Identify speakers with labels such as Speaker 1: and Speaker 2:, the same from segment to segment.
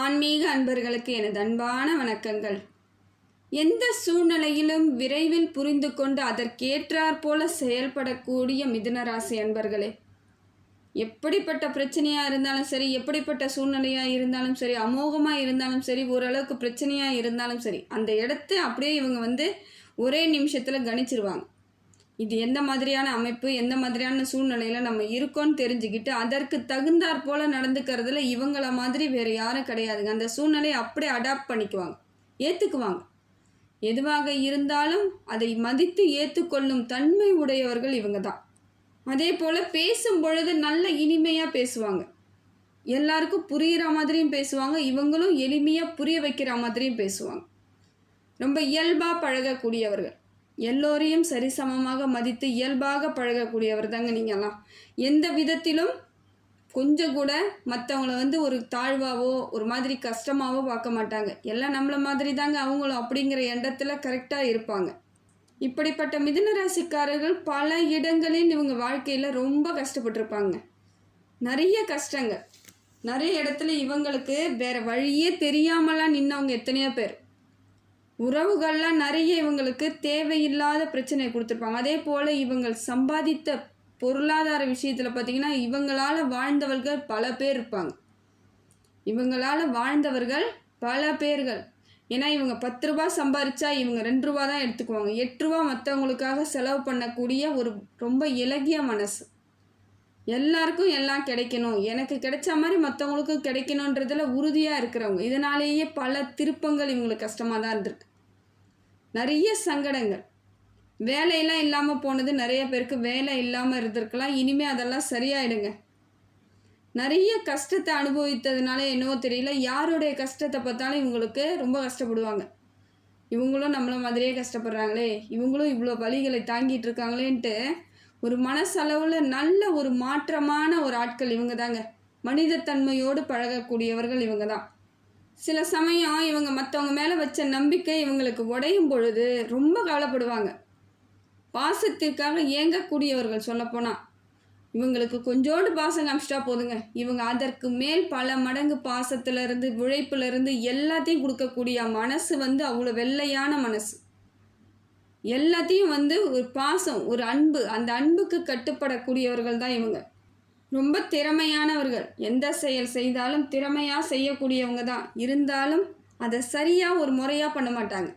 Speaker 1: ஆன்மீக அன்பர்களுக்கு எனது அன்பான வணக்கங்கள். எந்த சூழ்நிலையிலும் விரைவில் புரிந்து கொண்டு அதற்கேற்றாற்போல செயல்படக்கூடிய மிதுனராசி அன்பர்களே எப்படிப்பட்ட பிரச்சனையாக இருந்தாலும் சரி எப்படிப்பட்ட சூழ்நிலையாக இருந்தாலும் சரி அமோகமாக இருந்தாலும் சரி ஓரளவுக்கு பிரச்சனையாக இருந்தாலும் சரி அந்த இடத்த அப்படியே இவங்க வந்து ஒரே நிமிஷத்தில் கணிச்சிருவாங்க. இது எந்த மாதிரியான அமைப்பு எந்த மாதிரியான சூழ்நிலையில் நம்ம இருக்கோம்னு தெரிஞ்சுக்கிட்டு அதற்கு தகுந்தாற் போல் நடந்துக்கிறதுல இவங்கள மாதிரி வேறு யாரும் கிடையாதுங்க. அந்த சூழ்நிலையை அப்படியே அடாப்ட் பண்ணிக்குவாங்க. ஏற்றுக்குவாங்க எதுவாக இருந்தாலும் அதை மதித்து ஏற்றுக்கொள்ளும் தன்மை உடையவர்கள் இவங்க தான் அதே போல் பேசும் பொழுது நல்ல இனிமையாக பேசுவாங்க. எல்லாருக்கும் புரிகிற மாதிரியும் பேசுவாங்க. இவங்களும் எளிமையாக புரிய வைக்கிற மாதிரியும் பேசுவாங்க. ரொம்ப இயல்பாக பழகக்கூடியவர்கள். எல்லோரையும் சரிசமமாக மதித்து இயல்பாக பழகக்கூடியவர் தாங்க நீங்கள்லாம் எந்த விதத்திலும் கொஞ்சம் கூட மற்றவங்கள வந்து ஒரு தாழ்வாவோ ஒரு மாதிரி கஷ்டமாவோ பார்க்க மாட்டாங்க. எல்லாம் நம்மள மாதிரி தாங்க அவங்களும் அப்படிங்கிற எண்ணத்தில் கரெக்டாக இருப்பாங்க. இப்படிப்பட்ட மிதுன ராசிக்காரர்கள் பல இடங்களில் இவங்க வாழ்க்கையில் ரொம்ப கஷ்டப்பட்டிருப்பாங்க. நிறைய கஷ்டங்கள். நிறைய இடத்துல இவங்களுக்கு வேறு வழியே தெரியாமலாம் நின்னவங்க எத்தனையோ பேர். உறவுகள்லாம் நிறைய இவங்களுக்கு தேவையில்லாத பிரச்சனையை கொடுத்துருப்பாங்க. அதே போல் இவங்க சம்பாதித்த பொருளாதார விஷயத்தில் பார்த்திங்கன்னா இவங்களால் வாழ்ந்தவர்கள் பல பேர் இருப்பாங்க. இவங்களால் வாழ்ந்தவர்கள் பல பேர்கள். ஏன்னா இவங்க பத்து ரூபா சம்பாரிச்சா இவங்க ரெண்டு ரூபா தான் எடுத்துக்குவாங்க. எட்டு ரூபா மற்றவங்களுக்காக செலவு பண்ணக்கூடிய ஒரு ரொம்ப இலகிய மனசு. எல்லாருக்கும் எல்லாம் கிடைக்கணும். எனக்கு கிடைச்ச மாதிரி மற்றவங்களுக்கும் கிடைக்கணுன்றதுல உறுதியாக இருக்கிறவங்க. இதனாலேயே பல திருப்பங்கள் இவங்களுக்கு கஷ்டமாக தான் இருந்திருக்கு. நிறைய சங்கடங்கள். வேலையெல்லாம் இல்லாமல் போனது நிறைய பேருக்கு வேலை இல்லாமல் இருந்திருக்கலாம். இனிமேல் அதெல்லாம் சரியாயிடுங்க. நிறைய கஷ்டத்தை அனுபவித்ததுனால என்னவோ தெரியல. யாருடைய கஷ்டத்தை பார்த்தாலும் இவங்களுக்கு ரொம்ப கஷ்டப்படுவாங்க. இவங்களும் நம்மளை மாதிரியே கஷ்டப்படுறாங்களே. இவங்களும் இவ்வளோ வழிகளை தாங்கிட்டு இருக்காங்களேன்ட்டு ஒரு மனசளவில் நல்ல ஒரு மாற்றமான ஒரு ஆட்கள் இவங்க தாங்க மனிதத்தன்மையோடு பழகக்கூடியவர்கள் இவங்க தான் சில சமயம் இவங்க மற்றவங்க மேலே வச்ச நம்பிக்கை இவங்களுக்கு உடையும் பொழுது ரொம்ப கவலைப்படுவாங்க. பாசத்திற்காக ஏங்கக்கூடியவர்கள் சொல்லப்போனால் இவங்களுக்கு கொஞ்சோண்டு பாசம் காமிச்சிட்டா போதுங்க. இவங்க அதற்கு மேல் பல மடங்கு பாசத்துலேருந்து உழைப்புலேருந்து எல்லாத்தையும் கொடுக்கக்கூடிய மனசு வந்து அவ்வளோ வெள்ளையான மனசு. எல்லாத்தையும் வந்து ஒரு பாசம் ஒரு அன்பு அந்த அன்புக்கு கட்டுப்படக்கூடியவர்கள் தான் இவங்க. ரொம்ப திறமையானவர்கள். எந்த செயல் செய்தாலும் திறமையாக செய்யக்கூடியவங்க தான். இருந்தாலும் அதை சரியாக ஒரு முறையாக பண்ண மாட்டாங்க.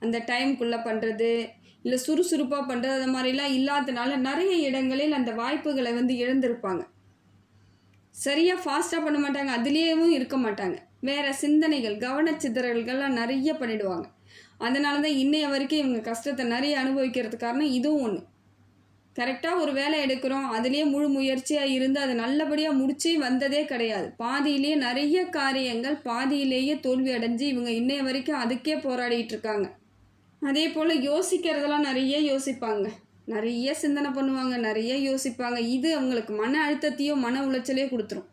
Speaker 1: அந்த டைம்குள்ளே பண்ணுறது இல்லை சுறுசுறுப்பாக பண்ணுறது அது மாதிரிலாம் இல்லாதனால நிறைய இடங்களில் அந்த வாய்ப்புகளை வந்து இழந்திருப்பாங்க. சரியாக ஃபாஸ்ட்டாக பண்ண மாட்டாங்க. அதுலேயும் இருக்க மாட்டாங்க. வேறு சிந்தனைகள் கவனச்சிதறல்கள்லாம் நிறைய பண்ணிடுவாங்க. அதனால தான் இன்னைய வரைக்கும் இவங்க கஷ்டத்தை நிறைய அனுபவிக்கிறதுக்கு காரணம் இதுவும் ஒன்று கரெக்டாக ஒரு வேலை எடுக்கிறோம். அதுலேயே முழு முயற்சியாக இருந்து அதை நல்லபடியாக முடிச்சு வந்ததே கிடையாது. பாதியிலேயே நிறைய காரியங்கள் பாதியிலேயே தோல்வி அடைஞ்சு இவங்க இன்னைய வரைக்கும் அதுக்கே போராடிட்டு இருக்காங்க. அதே போல் யோசிக்கிறதெல்லாம் நிறைய யோசிப்பாங்க. நிறைய சிந்தனை பண்ணுவாங்க நிறைய யோசிப்பாங்க. இது அவங்களுக்கு மன அழுத்தத்தையோ மன உளைச்சலையோ கொடுத்துரும்.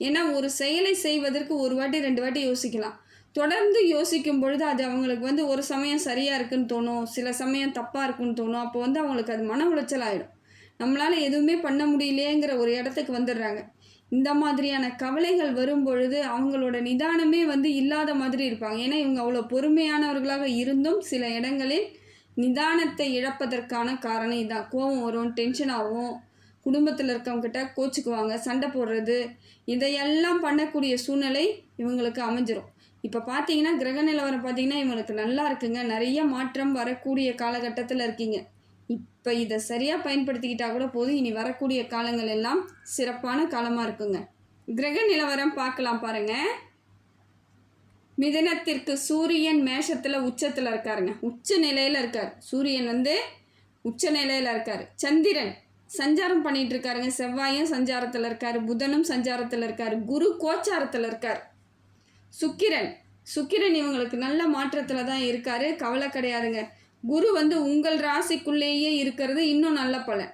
Speaker 1: ஏன்னா ஒரு செயலை செய்வதற்கு ஒரு வாட்டி ரெண்டு வாட்டி யோசிக்கலாம். தொடர்ந்து யோசிக்கும் பொழுது அது அவங்களுக்கு வந்து ஒரு சமயம் சரியாக இருக்குன்னு தோணும் சில சமயம் தப்பாக இருக்குன்னு தோணும். அப்போ வந்து அவங்களுக்கு அது மன உளைச்சல் ஆகிடும் நம்மளால் எதுவுமே பண்ண முடியலையேங்கிற ஒரு இடத்துக்கு வந்துடுறாங்க. இந்த மாதிரியான கவலைகள் வரும் பொழுது அவங்களோட நிதானமே வந்து இல்லாத மாதிரி இருப்பாங்க. ஏன்னா இவங்க அவ்வளோ பொறுமையானவர்களாக இருந்தும் சில இடங்களில் நிதானத்தை இழப்பதற்கான காரணம் இதுதான் கோபம் வரும் டென்ஷன் ஆகும். குடும்பத்தில் இருக்கவங்ககிட்ட கோச்சுக்குவாங்க சண்டை போடுறது இதையெல்லாம் பண்ணக்கூடிய சூழ்நிலை இவங்களுக்கு அமைஞ்சிரும். இப்போ பார்த்தீங்கன்னா கிரக நிலவரம் பார்த்தீங்கன்னா இவங்களுக்கு நல்லா இருக்குங்க. நிறைய மாற்றம் வரக்கூடிய காலகட்டத்தில் இருக்கீங்க. இப்போ இதை சரியாக பயன்படுத்திக்கிட்டா கூட போதும். இனி வரக்கூடிய காலங்கள் எல்லாம் சிறப்பான காலமாக இருக்குங்க. கிரக நிலவரம் பார்க்கலாம் பாருங்க. மிதனத்திற்கு சூரியன் மேஷத்தில் உச்சத்தில் இருக்காருங்க. உச்ச நிலையில் இருக்கார். சூரியன் வந்து உச்ச நிலையில் இருக்கார். சந்திரன் சஞ்சாரம் பண்ணிகிட்டு இருக்காருங்க. செவ்வாயும் சஞ்சாரத்தில் இருக்கார். புதனும் சஞ்சாரத்தில் இருக்கார். குரு கோச்சாரத்தில் இருக்கார். சுக்கிரன். சுக்கிரன் இவங்களுக்கு நல்ல மாற்றத்தில் தான் இருக்காரு. கவலை கிடையாதுங்க. குரு வந்து உங்கள் ராசிக்குள்ளேயே இருக்கிறது இன்னும் நல்ல பலன்.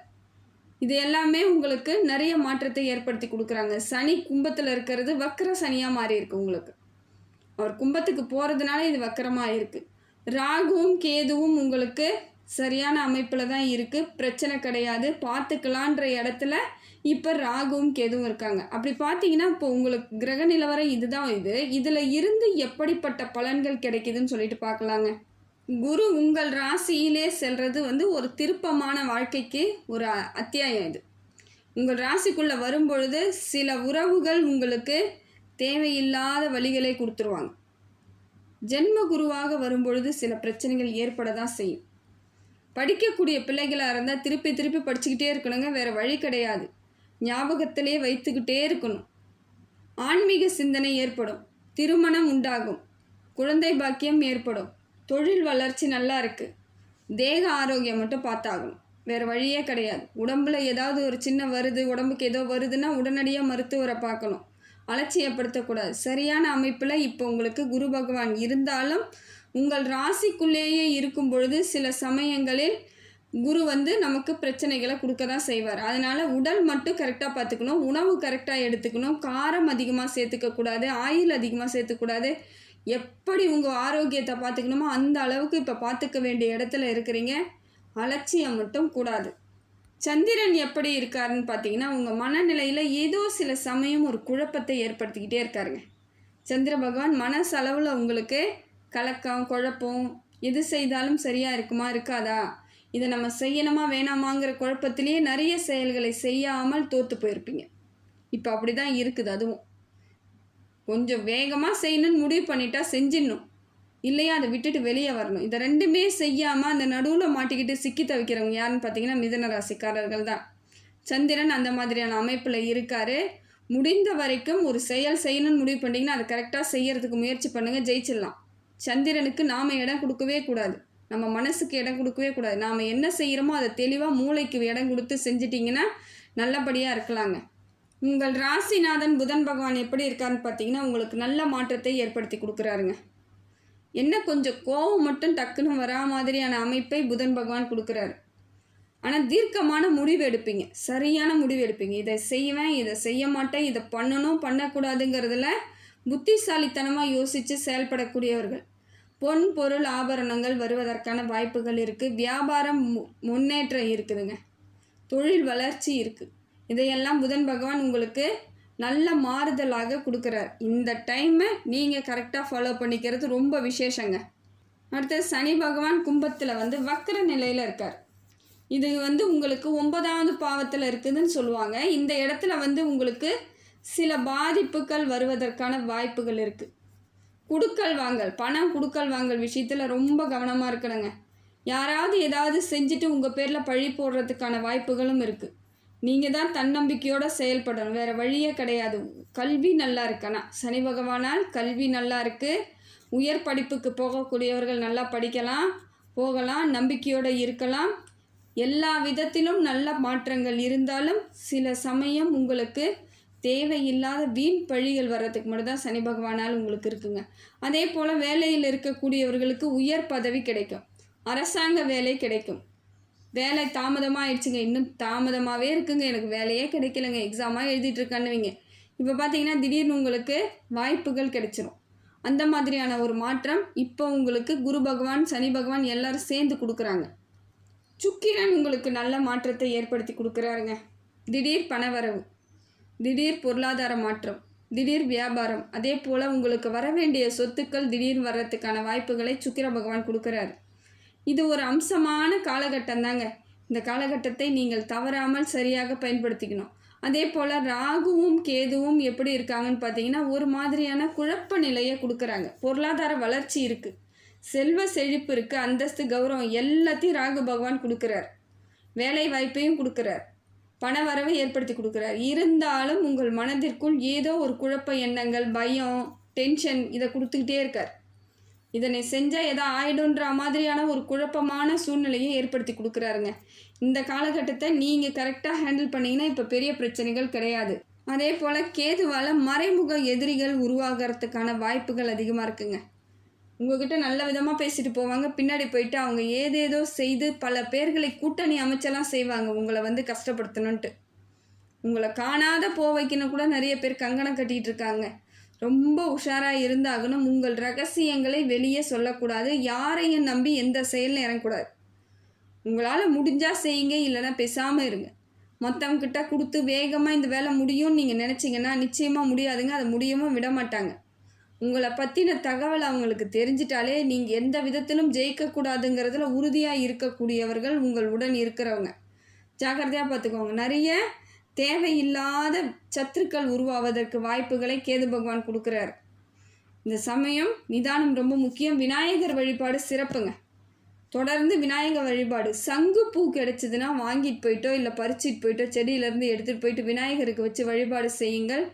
Speaker 1: இது எல்லாமே உங்களுக்கு நிறைய மாற்றத்தை ஏற்படுத்தி கொடுக்குறாங்க. சனி கும்பத்தில் இருக்கிறது வக்கர சனியாக மாறி இருக்கு உங்களுக்கு. அவர் கும்பத்துக்கு போகிறதுனால இது வக்கரமாக இருக்குது ராகுவும் கேதுவும் உங்களுக்கு சரியான அமைப்பில் தான் இருக்குது பிரச்சனை கிடையாது. பார்த்துக்கலான்ற இடத்துல இப்போ ராகுவும் கேதுவும் இருக்காங்க. அப்படி பார்த்தீங்கன்னா இப்போ உங்களுக்கு கிரக நிலவரம் இதுதான் இது. இதில் இருந்து எப்படிப்பட்ட பலன்கள் கிடைக்குதுன்னு சொல்லிட்டு பார்க்கலாங்க குரு உங்கள் ராசியிலே செல்றது வந்து ஒரு திருப்பமான வாழ்க்கைக்கு ஒரு அத்தியாயம் இது. உங்கள் ராசிக்குள்ளே வரும்பொழுது சில உறவுகள் உங்களுக்கு தேவையில்லாத வழிகளை கொடுத்துருவாங்க. ஜென்ம குருவாக வரும்பொழுது சில பிரச்சனைகள் ஏற்பட தான் செய்யும். படிக்கக்கூடிய பிள்ளைகளாக இருந்தால் திருப்பி திருப்பி படிச்சுக்கிட்டே இருக்கணுங்க. வேறு வழி கிடையாது. ஞாபகத்திலே வைத்துக்கிட்டே இருக்கணும். ஆன்மீக சிந்தனை ஏற்படும். திருமணம் உண்டாகும். குழந்தை பாக்கியம் ஏற்படும். தொழில் வளர்ச்சி நல்லா இருக்குது தேக ஆரோக்கியம் மட்டும் பார்த்தாகணும். வேறு வழியே கிடையாது. உடம்புல ஏதாவது ஒரு சின்ன வருது உடம்புக்கு ஏதோ வருதுன்னா உடனடியாக மருத்துவரை பார்க்கணும். அலட்சியப்படுத்தக்கூடாது. சரியான அமைப்பில் இப்போ உங்களுக்கு குரு பகவான் இருந்தாலும் உங்கள் ராசிக்குள்ளேயே இருக்கும் பொழுது சில சமயங்களில் குரு வந்து நமக்கு பிரச்சனைகளை கொடுக்க தான் செய்வார். அதனால் உடல் மட்டும் கரெக்டாக பார்த்துக்கணும். உணவு கரெக்டாக எடுத்துக்கணும். காரம் அதிகமாக சேர்த்துக்கக்கூடாது ஆயில் அதிகமாக சேர்த்துக்கூடாது எப்படி உங்கள் ஆரோக்கியத்தை பார்த்துக்கணுமோ அந்த அளவுக்கு இப்போ பார்த்துக்க வேண்டிய இடத்துல இருக்கிறீங்க. அலட்சியம் மட்டும் கூடாது. சந்திரன் எப்படி இருக்காருன்னு பார்த்தீங்கன்னா உங்கள் மனநிலையில் ஏதோ சில சமயம் ஒரு குழப்பத்தை ஏற்படுத்திக்கிட்டே இருக்காருங்க. சந்திர பகவான் மனசளவில் உங்களுக்கு கலக்கம் குழப்பம் எது செய்தாலும் சரியாக இருக்குமா இருக்காதா? இதை நம்ம செய்யணுமா வேணாமாங்கிற குழப்பத்திலேயே நிறைய செயல்களை செய்யாமல் தோற்று போயிருப்பீங்க. இப்போ அப்படி தான் இருக்குது அதுவும். கொஞ்சம் வேகமாக செய்யணும்னு முடிவு பண்ணிட்டா செஞ்சிடணும். இல்லையா அதை விட்டுட்டு வெளியே வரணும். இதை ரெண்டுமே செய்யாமல் அந்த நடுவில் மாட்டிக்கிட்டு சிக்கி தவிக்கிறவங்க யாருன்னு பார்த்தீங்கன்னா மிதன ராசிக்காரர்கள் தான். சந்திரன் அந்த மாதிரியான அமைப்பில் இருக்காரு. முடிந்த வரைக்கும் ஒரு செயல் செய்யணும்னு முடிவு பண்ணிங்கன்னா அதை கரெக்டாக செய்யறதுக்கு முயற்சி பண்ணுங்கள் ஜெயிச்சிடலாம். சந்திரனுக்கு நாம் இடம் கொடுக்கவே கூடாது. நம்ம மனசுக்கு இடம் கொடுக்கவே கூடாது. நாம் என்ன செய்கிறோமோ அதை தெளிவாக மூளைக்கு இடம் கொடுத்து செஞ்சிட்டிங்கன்னா நல்லபடியாக இருக்கலாங்க. உங்கள் ராசிநாதன் புதன் பகவான் எப்படி இருக்காருன்னு பார்த்தீங்கன்னா உங்களுக்கு நல்ல மாற்றத்தை ஏற்படுத்தி கொடுக்குறாருங்க. என்ன கொஞ்சம் கோவம் மட்டும் டக்குன்னு வரா மாதிரியான அமைப்பை புதன் பகவான் கொடுக்குறாரு. ஆனால் தீர்க்கமான முடிவு எடுப்பீங்க. சரியான முடிவு எடுப்பீங்க. இதை செய்வேன் இதை செய்ய மாட்டேன் இதை பண்ணணும் பண்ணக்கூடாதுங்கிறதுல புத்திசாலித்தனமாக யோசித்து செயல்படக்கூடியவர்கள். பொன் பொருள் ஆபரணங்கள் வருவதற்கான வாய்ப்புகள் இருக்குது வியாபாரம் மு- முன்னேற்றம் இருக்குதுங்க. தொழில் வளர்ச்சி இருக்குது இதையெல்லாம் புதன் பகவான் உங்களுக்கு நல்ல மாறுதலாக கொடுக்குறார். இந்த டைமை நீங்கள் கரெக்டாக ஃபாலோ பண்ணிக்கிறது ரொம்ப விசேஷங்க. அடுத்தது சனி பகவான் கும்பத்தில் வந்து வக்கர நிலையில் இருக்கார். இது வந்து உங்களுக்கு ஒன்பதாவது பாவத்தில் இருக்குதுன்னு சொல்லுவாங்க. இந்த இடத்துல வந்து உங்களுக்கு சில பாதிப்புகள் வருவதற்கான வாய்ப்புகள் இருக்குது குடுக்கல் வாங்கல் பணம் குடுக்கல் வாங்கல் விஷயத்தில் ரொம்ப கவனமாக இருக்கணுங்க. யாராவது ஏதாவது செஞ்சுட்டு உங்கள் பேரில் பழி போடுறதுக்கான வாய்ப்புகளும் இருக்குது நீங்கள் தான் தன்னம்பிக்கையோடு செயல்படணும். வேறு வழியே கிடையாது. கல்வி நல்லா இருக்கணும் சனி பகவானால் கல்வி நல்லா இருக்குது உயர் படிப்புக்கு போகக்கூடியவர்கள் நல்லா படிக்கலாம் போகலாம் நம்பிக்கையோடு இருக்கலாம். எல்லா விதத்திலும் நல்ல மாற்றங்கள் இருந்தாலும் சில சமயம் உங்களுக்கு தேவையில்லாத வீண் பழிகள் வர்றதுக்கு மட்டும்தான் சனி பகவானால் உங்களுக்கு இருக்குங்க. அதே போல் வேலையில் இருக்கக்கூடியவர்களுக்கு உயர் பதவி கிடைக்கும். அரசாங்க வேலை கிடைக்கும். வேலை தாமதமாக ஆயிடுச்சுங்க இன்னும் தாமதமாகவே இருக்குங்க. எனக்கு வேலையே கிடைக்கலங்க. எக்ஸாமாக எழுதிட்டு இருக்கேன்னுவீங்க இப்போ பார்த்தீங்கன்னா திடீர்னு உங்களுக்கு வாய்ப்புகள் கிடைச்சிரும். அந்த மாதிரியான ஒரு மாற்றம் இப்போ உங்களுக்கு குரு பகவான் சனி பகவான் எல்லாரும் சேர்ந்து கொடுக்குறாங்க. சுக்கிரன் உங்களுக்கு நல்ல மாற்றத்தை ஏற்படுத்தி கொடுக்குறாருங்க. திடீர் பணவரவு. திடீர் பொருளாதார மாற்றம் திடீர் வியாபாரம். அதே போல் உங்களுக்கு வர வேண்டிய சொத்துக்கள் திடீர் வர்றதுக்கான வாய்ப்புகளை சுக்கிர பகவான் கொடுக்குறாரு. இது ஒரு அம்சமான காலகட்டம் தாங்க இந்த காலகட்டத்தை நீங்கள் தவறாமல் சரியாக பயன்படுத்திக்கணும். அதே போல் ராகுவும் கேதுவும் எப்படி இருக்காங்கன்னு பார்த்தீங்கன்னா ஒரு மாதிரியான குழப்ப நிலையை கொடுக்குறாங்க. பொருளாதார வளர்ச்சி இருக்குது செல்வ செழிப்பு இருக்குது அந்தஸ்து கௌரவம் எல்லாத்தையும் ராகு பகவான் கொடுக்குறார். வேலை வாய்ப்பையும் கொடுக்குறார். பணவரவை ஏற்படுத்தி கொடுக்குறார். இருந்தாலும் உங்கள் மனதிற்குள் ஏதோ ஒரு குழப்ப எண்ணங்கள் பயம் டென்ஷன் இதை கொடுத்துக்கிட்டே இருக்கார். இதனை செஞ்சால் எதோ ஆயிடுன்ற மாதிரியான ஒரு குழப்பமான சூழ்நிலையை ஏற்படுத்தி கொடுக்குறாருங்க. இந்த காலகட்டத்தை நீங்கள் கரெக்டாக ஹேண்டில் பண்ணிங்கன்னா இப்போ பெரிய பிரச்சனைகள் கிடையாது. அதே போல் கேதுவால் மறைமுக எதிரிகள் உருவாகிறதுக்கான வாய்ப்புகள் அதிகமாக இருக்குங்க. உங்ககிட்ட நல்ல விதமாக பேசிட்டு போவாங்க. பின்னாடி போயிட்டு அவங்க ஏதேதோ செய்து பல பேர்களை கூட்டணி அமைச்செல்லாம் செய்வாங்க. உங்களை வந்து கஷ்டப்படுத்தணுன்ட்டு உங்களை காணாத போ வைக்கணும் கூட நிறைய பேர் கங்கணம் கட்டிகிட்டு இருக்காங்க. ரொம்ப உஷாராக இருந்தாகணும். உங்கள் ரகசியங்களை வெளியே சொல்லக்கூடாது. யாரையும் நம்பி எந்த செயலில் இறங்கக்கூடாது. உங்களால் முடிஞ்சால் செய்யுங்க இல்லைன்னா பேசாமல் இருங்க. மற்றவங்கிட்ட கொடுத்து வேகமாக இந்த வேலை முடியும்னு நீங்கள் நினச்சிங்கன்னா நிச்சயமாக முடியாதுங்க. அதை முடியவும் விட மாட்டாங்க. உங்களை பற்றின தகவல் அவங்களுக்கு தெரிஞ்சிட்டாலே நீங்கள் எந்த விதத்திலும் ஜெயிக்கக்கூடாதுங்கிறதுல உறுதியாக இருக்கக்கூடியவர்கள் உங்கள் உடன் இருக்கிறவங்க. ஜாக்கிரதையாக பார்த்துக்கோங்க நிறைய தேவையில்லாத சத்துருக்கள் உருவாவதற்கு வாய்ப்புகளை கேது பகவான் கொடுக்குறாரு. இந்த சமயம் நிதானம் ரொம்ப முக்கியம். விநாயகர் வழிபாடு சிறப்புங்க. தொடர்ந்து விநாயகர் வழிபாடு. சங்கு பூ கிடைச்சதுன்னா வாங்கிட்டு போயிட்டோ இல்லை பறிச்சிட்டு போயிட்டோ செடியிலேருந்து எடுத்துகிட்டு போயிட்டு விநாயகருக்கு வச்சு வழிபாடு செய்யுங்கள்.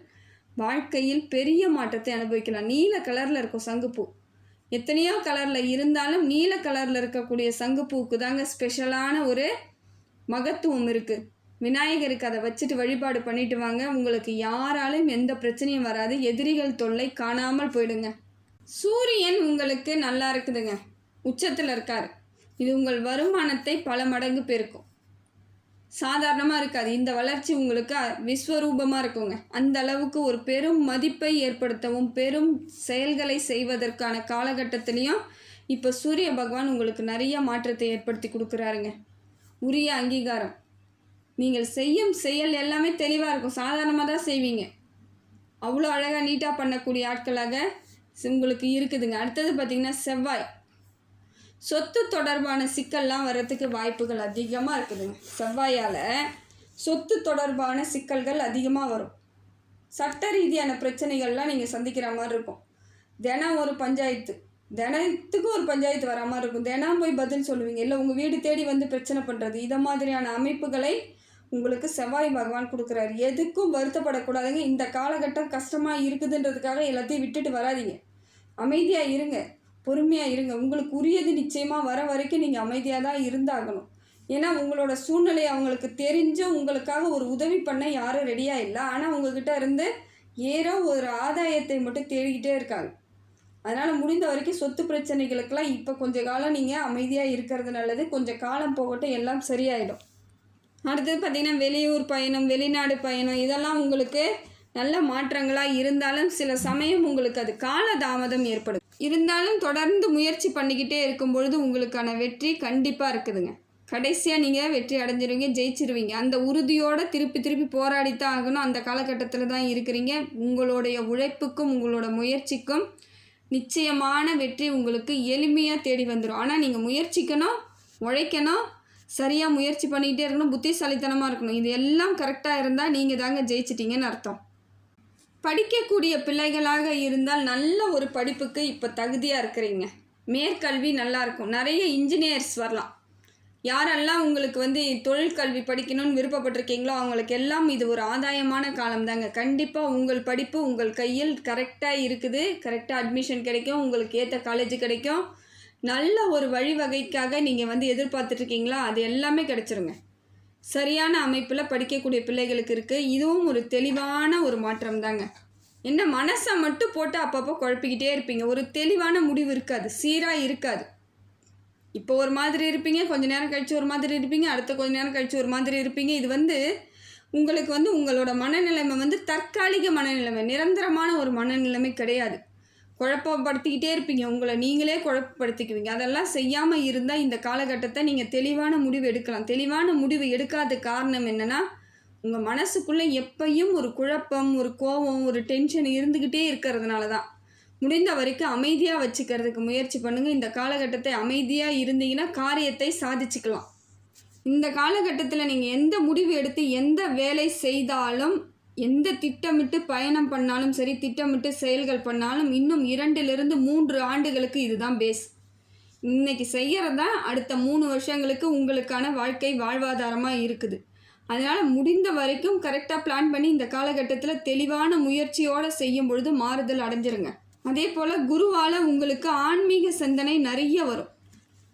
Speaker 1: வாழ்க்கையில் பெரிய மாற்றத்தை அனுபவிக்கலாம். நீல கலரில் இருக்கும் சங்குப்பூ. எத்தனையோ கலரில் இருந்தாலும் நீல கலரில் இருக்கக்கூடிய சங்குப்பூவுக்கு தாங்க ஸ்பெஷலான ஒரு மகத்துவம் இருக்குது விநாயகருக்கு அதை வச்சுட்டு வழிபாடு பண்ணிட்டு வாங்க. உங்களுக்கு யாராலும் எந்த பிரச்சனையும் வராது. எதிரிகள் தொல்லை காணாமல் போயிடுங்க. சூரியன் உங்களுக்கு நல்லா இருக்குதுங்க. உச்சத்தில் இருக்கார். இது உங்கள் வருமானத்தை பல மடங்கு பெருக்கும். சாதாரணமாக இருக்காது. இந்த வளர்ச்சி உங்களுக்கு விஸ்வரூபமாக இருக்குங்க. அந்த அளவுக்கு ஒரு பெரும் மதிப்பை ஏற்படுத்தவும் பெரும் செயல்களை செய்வதற்கான காலகட்டத்திலையும் இப்போ சூரிய பகவான் உங்களுக்கு நிறைய மாற்றத்தை ஏற்படுத்தி கொடுக்குறாருங்க. உரிய அங்கீகாரம். நீங்கள் செய்யும் செயல் எல்லாமே தெளிவாக இருக்கும். சாதாரணமாக தான் செய்வீங்க. அவ்வளோ அழகாக நீட்டாக பண்ணக்கூடிய ஆட்களாக உங்களுக்கு இருக்குதுங்க. அடுத்தது பார்த்திங்கன்னா செவ்வாய். சொத்து தொடர்பான சிக்கல்லாம் வர்றதுக்கு வாய்ப்புகள் அதிகமாக இருக்குதுங்க. செவ்வாயால் சொத்து தொடர்பான சிக்கல்கள் அதிகமாக வரும். சட்ட ரீதியான பிரச்சனைகள்லாம் நீங்கள் சந்திக்கிற மாதிரி இருக்கும். தினம் ஒரு பஞ்சாயத்து. தினத்துக்கும் ஒரு பஞ்சாயத்து வர மாதிரி இருக்கும். தினம் போய் பதில் சொல்லுவீங்க. இல்லை உங்கள் வீடு தேடி வந்து பிரச்சனை பண்ணுறது இதை மாதிரியான அமைப்புகளை உங்களுக்கு செவ்வாய் பகவான் கொடுக்குறாரு. எதுக்கும் வருத்தப்படக்கூடாதுங்க. இந்த காலகட்டம் கஷ்டமாக இருக்குதுன்றதுக்காக எல்லாத்தையும் விட்டுட்டு வராதீங்க. அமைதியாக இருங்க. பொறுமையாக இருங்க. உங்களுக்கு உரியது நிச்சயமாக வர வரைக்கும் நீங்கள் அமைதியாக தான் இருந்தாகணும். ஏன்னா உங்களோட சூழ்நிலை அவங்களுக்கு தெரிஞ்சு உங்களுக்காக ஒரு உதவி பண்ண யாரும் ரெடியாக இல்லை. ஆனால் உங்ககிட்ட இருந்து ஏதோ ஒரு ஆதாயத்தை மட்டும் தேடிக்கிட்டே இருக்காங்க. அதனால் முடிந்த வரைக்கும் சொத்து பிரச்சனைகளுக்கெல்லாம் இப்போ கொஞ்சம் காலம் நீங்கள் அமைதியாக இருக்கிறது நல்லது. கொஞ்சம் காலம் போகட்டும் எல்லாம் சரியாயிடும். அடுத்தது பார்த்திங்கன்னா வெளியூர் பயணம் வெளிநாடு பயணம் இதெல்லாம் உங்களுக்கு நல்ல மாற்றங்களாக இருந்தாலும் சில சமயம் உங்களுக்கு அது கால தாமதம் ஏற்படும் இருந்தாலும் தொடர்ந்து முயற்சி பண்ணிக்கிட்டே இருக்கும் பொழுது உங்களுக்கான வெற்றி கண்டிப்பாக இருக்குதுங்க. கடைசியாக நீங்கள் வெற்றி அடைஞ்சிருவீங்க ஜெயிச்சிருவீங்க. அந்த உறுதியோடு திருப்பி திருப்பி போராடித்தான் ஆகணும். அந்த காலகட்டத்தில் தான் இருக்கிறீங்க. உங்களுடைய உழைப்புக்கும் உங்களோட முயற்சிக்கும் நிச்சயமான வெற்றி உங்களுக்கு எளிமையாக தேடி வந்துடும் ஆனால் நீங்கள் முயற்சிக்கணும் உழைக்கணும் சரியாக முயற்சி பண்ணிக்கிட்டே இருக்கணும் புத்திசாலித்தனமாக இருக்கணும். இது எல்லாம் கரெக்டாக இருந்தால் நீங்கள் தாங்க ஜெயிச்சிட்டிங்கன்னு அர்த்தம். படிக்கக்கூடிய பிள்ளைகளாக இருந்தால் நல்ல ஒரு படிப்புக்கு இப்போ தகுதியாக இருக்கிறீங்க. மேற்கல்வி நல்லாயிருக்கும் நிறைய இன்ஜினியர்ஸ் வரலாம். யாரெல்லாம் உங்களுக்கு வந்து தொழிற்கல்வி படிக்கணும்னு விருப்பப்பட்டிருக்கீங்களோ அவங்களுக்கு எல்லாம் இது ஒரு ஆதாயமான காலம் தாங்க கண்டிப்பாக உங்கள் படிப்பு உங்கள் கையில் கரெக்டாக இருக்குது. கரெக்டாக அட்மிஷன் கிடைக்கும். உங்களுக்கு ஏற்ற காலேஜ் கிடைக்கும். நல்ல ஒரு வழிவகைக்காக நீங்கள் வந்து எதிர்பார்த்துட்ருக்கீங்களா அது எல்லாமே கிடச்சிருங்க. சரியான அமைப்பில் படிக்கக்கூடிய பிள்ளைகளுக்கு இருக்குது இதுவும் ஒரு தெளிவான ஒரு மாற்றம் தாங்க. என்ன மனசை மட்டும் போட்டு அப்பப்போ குழப்பிக்கிட்டே இருப்பீங்க. ஒரு தெளிவான முடிவு இருக்காது. சீராக இருக்காது. இப்போ ஒரு மாதிரி இருப்பீங்க கொஞ்ச நேரம் கழித்து ஒரு மாதிரி இருப்பீங்க அடுத்த கொஞ்ச நேரம் கழித்து ஒரு மாதிரி இருப்பீங்க. இது வந்து உங்களுக்கு வந்து உங்களோட மனநிலைமை வந்து தற்காலிக மனநிலைமை நிரந்தரமான ஒரு மனநிலைமை கிடையாது. குழப்பப்படுத்திக்கிட்டே இருப்பீங்க. உங்களை நீங்களே குழப்பப்படுத்திக்குவீங்க. அதெல்லாம் செய்யாமல் இருந்தால் இந்த காலகட்டத்தை நீங்கள் தெளிவான முடிவு எடுக்கலாம். தெளிவான முடிவு எடுக்காத காரணம் என்னென்னா உங்கள் மனசுக்குள்ளே எப்பையும் ஒரு குழப்பம் ஒரு கோபம் ஒரு டென்ஷன் இருந்துக்கிட்டே இருக்கிறதுனால தான் முடிந்த வரைக்கும் அமைதியாக வச்சுக்கிறதுக்கு முயற்சி பண்ணுங்கள் இந்த காலகட்டத்தை அமைதியாக இருந்தீங்கன்னா காரியத்தை சாதிச்சுக்கலாம். இந்த காலகட்டத்தில் நீங்கள் எந்த முடிவு எடுத்து எந்த வேலை செய்தாலும் எந்த திட்டமிட்டு பயணம் பண்ணாலும் சரி திட்டமிட்டு செயல்கள் பண்ணாலும் இன்னும் இரண்டிலிருந்து மூன்று ஆண்டுகளுக்கு இதுதான் பேஸ் இன்னைக்கு செய்கிறது தான் அடுத்த மூணு வருஷங்களுக்கு உங்களுக்கான வாழ்க்கை வாழ்வாதாரமாக இருக்குது. அதனால் முடிந்த வரைக்கும் கரெக்டாக பிளான் பண்ணி இந்த காலகட்டத்தில் தெளிவான முயற்சியோடு செய்யும் பொழுது மாறுதல் அடைஞ்சிருங்க. அதே போல் குருவால் உங்களுக்கு ஆன்மீக சிந்தனை நிறைய வரும்.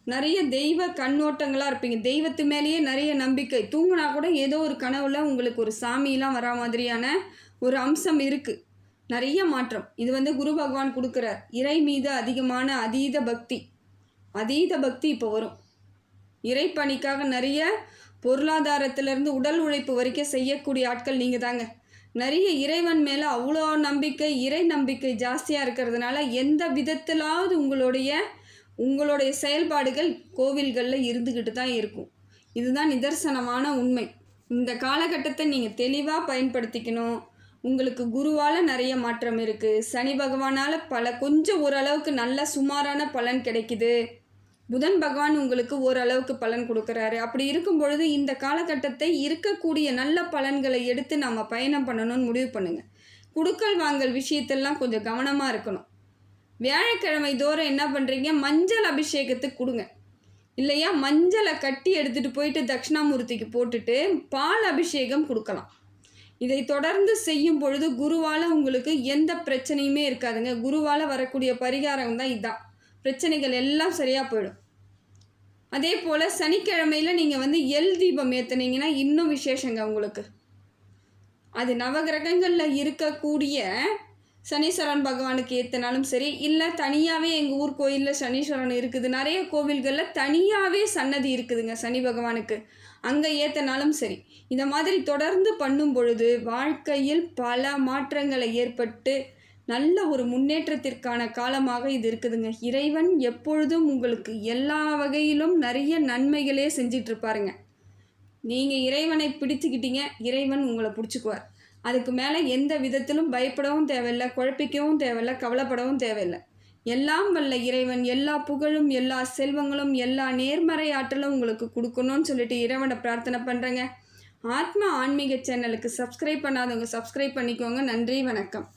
Speaker 1: நிறைய தெய்வ கண்ணோட்டங்களாக இருப்பீங்க. தெய்வத்து மேலேயே நிறைய நம்பிக்கை. தூங்கினா கூட ஏதோ ஒரு கனவுல உங்களுக்கு ஒரு சாமியெலாம் வரா மாதிரியான ஒரு அம்சம் இருக்குது நிறைய மாற்றம். இது வந்து குரு பகவான் கொடுக்குறார். இறை மீது அதிகமான அதீத பக்தி. அதீத பக்தி இப்போ வரும். இறைப்பணிக்காக நிறைய பொருளாதாரத்திலேருந்து உடல் உழைப்பு வரைக்கும் செய்யக்கூடிய ஆட்கள் நீங்கள் தாங்க. நிறைய இறைவன் மேலே அவ்வளோ நம்பிக்கை இறை நம்பிக்கை ஜாஸ்தியாக இருக்கிறதுனால எந்த விதத்திலாவது உங்களுடைய உங்களுடைய செயல்பாடுகள் கோவில்களில் இருந்துக்கிட்டு தான் இருக்கும். இதுதான் நிதர்சனமான உண்மை. இந்த காலகட்டத்தை நீங்கள் தெளிவாக பயன்படுத்திக்கணும். உங்களுக்கு குருவால் நிறைய மாற்றம் இருக்குது சனி பகவானால் பல கொஞ்சம் ஓரளவுக்கு நல்ல சுமாரான பலன் கிடைக்குது. புதன் பகவான் உங்களுக்கு ஓரளவுக்கு பலன் கொடுக்குறாரு. அப்படி இருக்கும் பொழுது இந்த காலகட்டத்தை இருக்கக்கூடிய நல்ல பலன்களை எடுத்து நம்ம பயணம் பண்ணணும்னு முடிவு பண்ணுங்கள் குடுக்கல் வாங்கல் விஷயத்தெல்லாம் கொஞ்சம் கவனமாக இருக்கணும். வியாழக்கிழமை தோறும் என்ன பண்ணுறீங்க மஞ்சள் அபிஷேகத்துக்கு கொடுங்க. இல்லையா? மஞ்சளை கட்டி எடுத்துகிட்டு போயிட்டு தட்சிணாமூர்த்திக்கு போட்டுட்டு பால் அபிஷேகம் கொடுக்கலாம். இதை தொடர்ந்து செய்யும் பொழுது குருவால் உங்களுக்கு எந்த பிரச்சனையுமே இருக்காதுங்க. குருவால் வரக்கூடிய பரிகாரம் தான் இதுதான் பிரச்சனைகள் எல்லாம் சரியாக போயிடும். அதே போல் சனிக்கிழமையில் நீங்கள் வந்து எல் தீபம் ஏற்றுனீங்கன்னா இன்னும் விசேஷங்க உங்களுக்கு. அது நவகிரகங்களில் இருக்கக்கூடிய சனீஸ்வரன் பகவானுக்கு ஏற்றினாலும் சரி இல்லை தனியாகவே எங்கள் ஊர் கோயிலில் சனீஸ்வரன் இருக்குது. நிறைய கோவில்களில் தனியாகவே சன்னதி இருக்குதுங்க சனி பகவானுக்கு. அங்கே ஏற்றினாலும் சரி. இந்த மாதிரி தொடர்ந்து பண்ணும் பொழுது வாழ்க்கையில் பல மாற்றங்களை ஏற்பட்டு நல்ல ஒரு முன்னேற்றத்திற்கான காலமாக இது இருக்குதுங்க. இறைவன் எப்பொழுதும் உங்களுக்கு எல்லா வகையிலும் நிறைய நன்மைகளே செஞ்சிட்ருப்பாருங்க நீங்கள் இறைவனை பிடிச்சிக்கிட்டீங்க இறைவன் உங்களை பிடிச்சிக்குவார். அதுக்கு மேலே எந்த விதத்திலும் பயப்படவும் தேவையில்லை குழப்பிக்கவும் தேவையில்லை கவலைப்படவும் தேவையில்லை. எல்லாம் வல்ல இறைவன் எல்லா புகழும் எல்லா செல்வங்களும் எல்லா நேர்மறை ஆற்றலும் உங்களுக்கு கொடுக்கணும்னு சொல்லிட்டு இறைவனை பிரார்த்தனை பண்ணுறேங்க ஆத்மா ஆன்மீக சேனலுக்கு சப்ஸ்கிரைப் பண்ணாதவங்க சப்ஸ்கிரைப் பண்ணிக்கோங்க. நன்றி வணக்கம்.